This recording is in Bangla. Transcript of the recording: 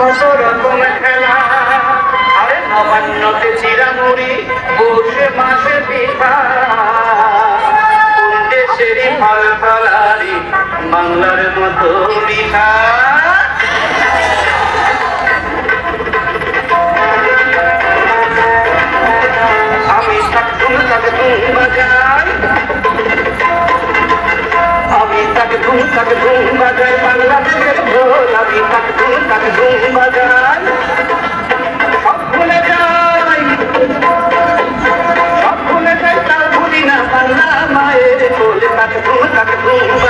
কত রকম খেলা। আরে নবান্নতে চিরামুড়ি বসে মাসে পিঠা। দেশেরই ফল ফলারি, বাংলার মতো মিঠা আমি থাকুন তাকে তুম বাজাই আমি তাকে তুম তাকে তুম বাজাই বাংলাদেশের ঢোল আমি তাকে তুম তাকে তুম তাকে ভুল তাকে ভুল